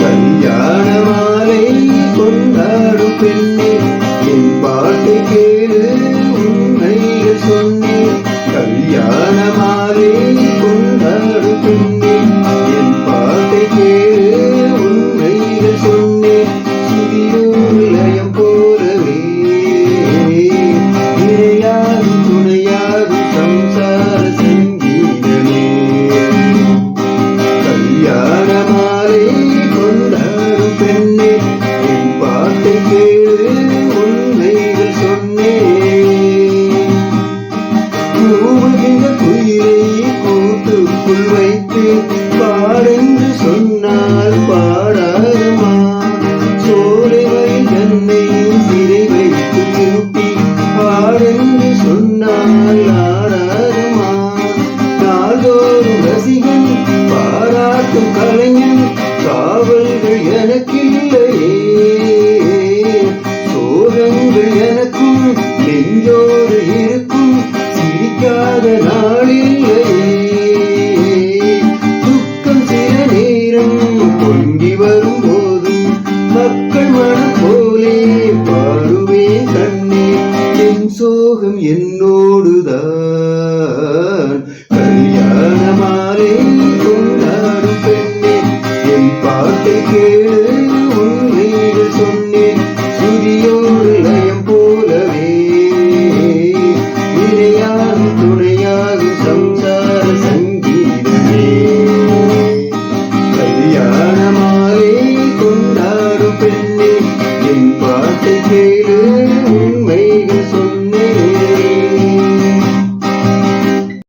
கல்யாண மாலை கொண்டாடும் பெண்ணே என் பாட்டை கேளு உண்மைகள் சொன்னேன். கல்யாண மாலை பெண்ணே என் பாட்டை கேளு உண்மைகள் சொன்னேன் கூவுகின்ற குயிலை கூட்டுக்குள் வைத்து பாடென்று சொன்னால் பாடாதமா சோலைவை தன்னை சிறை வைத்து கூட்டி பாடென்று சொன்னால் ஆடாதமா நாள்தோறும் ரசிகன் பாராட்டும் கலை இருக்கும் சிரிக்காத நாளில்லையே துக்கம் சில நேரம் பொங்கி வரும் போதும் மக்கள் மனம் போலே பாடுவேன் கண்ணே என் சோகம் என்னோடுதான். கல்யாண மாலை கொண்டாடும் பெண்ணே என் பாட்டை கேளு என் பாட்டை கே